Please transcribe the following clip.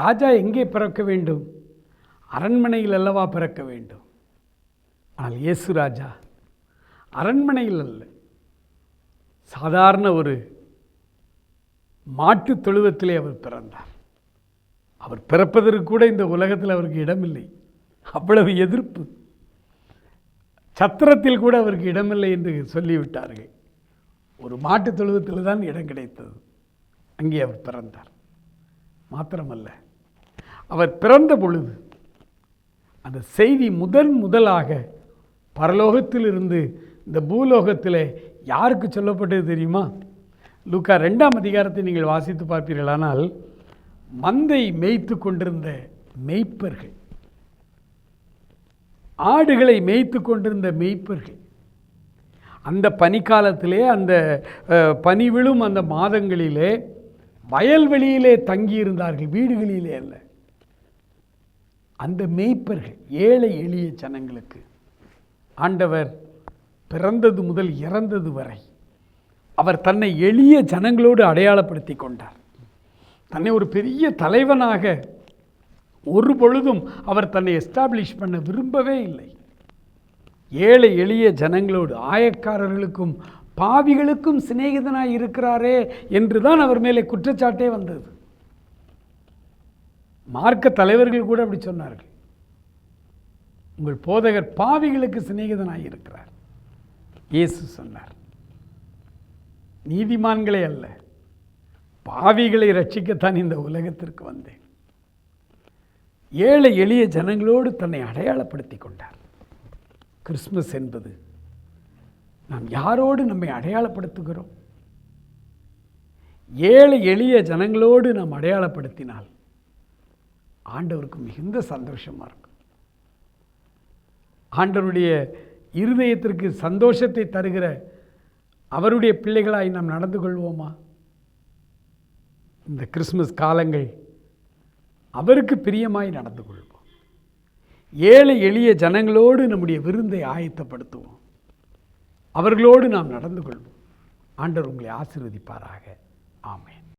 ராஜா எங்கே பிறக்க வேண்டும்? அரண்மனையில் அல்லவா பிறக்க வேண்டும்? ஆனால் இயேசு ராஜா அரண்மனையில் அல்ல. சாதாரண ஒரு மாட்டுத் தொழுவத்திலே அவர் பிறந்தார். அவர் பிறப்பதற்கு கூட இந்த உலகத்தில் அவருக்கு இடமில்லை. அவ்வளவு எதிர்ப்பு. சத்திரத்தில் கூட அவருக்கு இடமில்லை என்று சொல்லிவிட்டார்கள். ஒரு மாட்டுத் தொழுவத்தில் தான் இடம் கிடைத்தது. அங்கே அவர் பிறந்தார். மாத்திரமல்ல அவர் பிறந்த பொழுது அந்த செய்தி முதன் முதலாக பரலோகத்திலிருந்து இந்த பூலோகத்தில் யாருக்கு சொல்லப்பட்டது தெரியுமா? லூக்கா ரெண்டாம் அதிகாரத்தை நீங்கள் வாசித்து பார்ப்பீர்களானால் மந்தை மேய்த்து கொண்டிருந்த மெய்ப்பர்கள் ஆடுகளை மேய்த்து கொண்டிருந்த மெய்ப்பர்கள் அந்த பனிக்காலத்திலே அந்த அஹ், பனி விழும் அந்த மாதங்களிலே வயல்வெளியிலே தங்கியிருந்தார்கள் வீடுகளிலே அல்ல. அந்த மேய்ப்பர்கள் ஏழை எளிய ஜனங்களுக்கு ஆண்டவர் பிறந்தது முதல் இறந்தது வரை அவர் தன்னை எளிய ஜனங்களோடு அடையாளப்படுத்தி கொண்டார். தன்னை ஒரு பெரிய தலைவனாக ஒரு பொழுதும் அவர் தன்னை எஸ்டாப்ளிஷ் பண்ண விரும்பவே இல்லை. ஏழை எளிய ஜனங்களோடு ஆயக்காரர்களுக்கும் பாவிகளுக்கும் சிநேகிதனாய் இருக்கிறாரே என்று தான் அவர் மேலே குற்றச்சாட்டே வந்தது. மார்க்க தலைவர்கள் கூட அப்படி சொன்னார்கள். உங்கள் போதகர் பாவிகளுக்கு சிநேகிதனாய் இருக்கிறார். இயேசு சொன்னார். நீதிமான்களே அல்ல. பாவிகளை ரட்சிக்கத்தான் இந்த உலகத்திற்கு வந்தேன். ஏழை எளிய ஜனங்களோடு தன்னை அடையாளப்படுத்தி கொண்டார். கிறிஸ்மஸ் என்பது நாம் யாரோடு நம்மை அடையாளப்படுத்துகிறோம்? ஏழை எளிய ஜனங்களோடு நாம் அடையாளப்படுத்தினால் ஆண்டவருக்கு மிகுந்த சந்தோஷமாக இருக்கும். ஆண்டவருடைய இருதயத்திற்கு சந்தோஷத்தை தருகிற அவருடைய பிள்ளைகளாய் நாம் நடந்து கொள்வோமா? இந்த கிறிஸ்மஸ் காலங்கள் அவருக்கு பிரியமாய் நடந்து கொள்வோம். ஏழை எளிய ஜனங்களோடு நம்முடைய விருந்தை ஆயத்தப்படுத்துவோம். அவர்களோடு நாம் நடந்து கொள்வோம். ஆண்டவர் உங்களை ஆசிர்வதிப்பாராக. ஆமேன்.